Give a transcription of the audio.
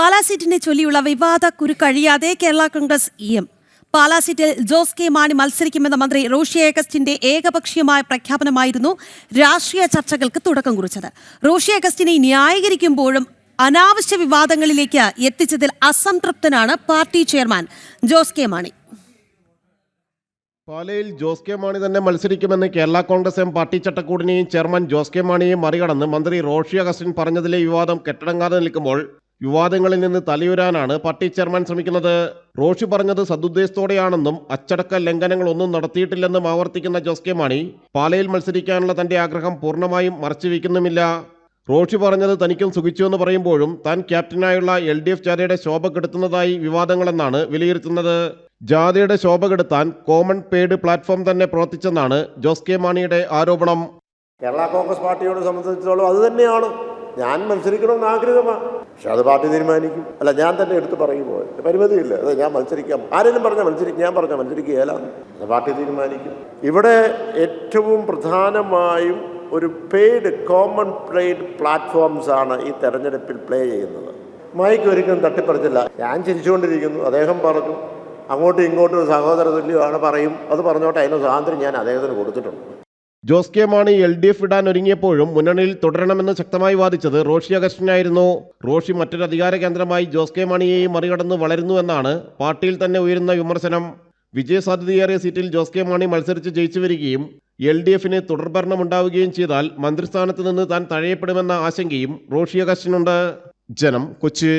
പാലാ സീറ്റിനെ ചൊല്ലിയുള്ള വിവാദ കുരുക്കഴിയാതെ Kerala Congress E M. Pala സീറ്റിൽ ജോസ് കെ മാണി മത്സരിക്കുമെന്ന മന്ത്രി റോഷി അഗസ്റ്റിന്റെ ഏകപക്ഷീയമായ പ്രഖ്യാപനമായിരുന്നു രാഷ്ട്രീയ ചർച്ചകൾക്ക് തുടക്കം കുറിച്ചത്. റോഷി അഗസ്റ്റിനെ ന്യായീകരിക്കുമ്പോഴും അനാവശ്യ വിവാദങ്ങളിലേക്ക് എത്തിച്ചതിൽ അസംതൃപ്തനാണ് party chairman Jose K Mani. പാലയിൽ Jose K Mani തന്നെ മത്സരിക്കുമെന്ന് കേരള കോൺഗ്രസ് എം പാർട്ടി ചട്ടക്കൂടിനെയും ചെയർമാൻ ജോസ് കെ മാണിയെയും മറികടന്ന് മന്ത്രി റോഷി അഗസ്റ്റിൻ പറഞ്ഞതിലെ വിവാദം കെട്ടടങ്ങാതെ നിൽക്കുമ്പോൾ വിവാദങ്ങളിൽ നിന്ന് തലയുരാനാണ് പാർട്ടി ചെയർമാൻ ശ്രമിക്കുന്നത്. റോഷി പറഞ്ഞത് സദുദ്ദേശത്തോടെയാണെന്നും അച്ചടക്ക ലംഘനങ്ങളൊന്നും നടത്തിയിട്ടില്ലെന്നും ആവർത്തിക്കുന്ന ജോസ് കെ മാണി പാലയിൽ മത്സരിക്കാനുള്ള തന്റെ ആഗ്രഹം പൂർണമായും മറച്ചുവെക്കുന്നുമില്ല. റോഷി പറഞ്ഞത് തനിക്കും സുഖിച്ചുവെന്ന് പറയുമ്പോഴും താൻ ക്യാപ്റ്റനായുള്ള എൽ ഡി എഫ് ജാഥയുടെ ശോഭ കെടുത്തുന്നതായി വിവാദങ്ങളെന്നാണ് വിലയിരുത്തുന്നത്. ജാഥയുടെ ശോഭ കെടുത്താൻ കോമൺ പെയ്ഡ് പ്ലാറ്റ്ഫോം തന്നെ പ്രവർത്തിച്ചെന്നാണ് ജോസ് കെ മാണിയുടെ ആരോപണം. കേരള കോൺഗ്രസ് പാർട്ടിയോട് സംബന്ധിച്ചിടത്തോളം അത് തന്നെയാണ്. ഞാൻ മത്സരിക്കണമെന്ന് ആഗ്രഹമാണ് പക്ഷെ അത് പാർട്ടി തീരുമാനിക്കും. അല്ല ഞാൻ തന്നെ എടുത്ത് പറയുമോ പരിമിതിയില്ല. അത് ഞാൻ മത്സരിക്കാം. ആരെങ്കിലും പറഞ്ഞാൽ മത്സരിക്കും ഞാൻ പറഞ്ഞാൽ മത്സരിക്കുകയല്ല. അത് പാർട്ടി തീരുമാനിക്കും. ഇവിടെ ഏറ്റവും പ്രധാനമായും ഒരു പെയ്ഡ് കോമൺ പ്ലേഡ് പ്ലാറ്റ്ഫോംസ് ആണ് ഈ തെരഞ്ഞെടുപ്പിൽ പ്ലേ ചെയ്യുന്നത്. മൈക്ക് ഒരിക്കലും തട്ടിപ്പറിച്ചില്ല. ഞാൻ ചിരിച്ചുകൊണ്ടിരിക്കുന്നു. അദ്ദേഹം പറഞ്ഞു അങ്ങോട്ടും ഇങ്ങോട്ടും സഹോദര തുല്യമാണ് പറയും. അത് പറഞ്ഞോട്ടെ അതിന് സ്വാതന്ത്ര്യം ഞാൻ അദ്ദേഹത്തിന് കൊടുത്തിട്ടുണ്ട്. Jose K Mani L D F ഇടാൻ ഒരുങ്ങിയപ്പോഴും മുന്നണിയിൽ തുടരണമെന്ന് ശക്തമായി വാദിച്ചത് റോഷി അഗസ്റ്റിനായിരുന്നു. റോഷി മറ്റൊരു അധികാര കേന്ദ്രമായി ജോസ് കെ മാണിയെയും മറികടന്ന് വളരുന്നു എന്നാണ് പാർട്ടിയിൽ തന്നെ ഉയരുന്ന വിമർശനം. വിജയസാധ്യതയേറിയ സീറ്റിൽ ജോസ് കെ മാണി മത്സരിച്ച് ജയിച്ചു വരികയും എൽ ഡി എഫിന് തുടർഭരണമുണ്ടാവുകയും ചെയ്താൽ മന്ത്രിസ്ഥാനത്ത് നിന്ന് താൻ തഴയപ്പെടുമെന്ന ആശങ്കയും റോഷി അഗസ്റ്റിനുണ്ട്. ജനം കൊച്ചി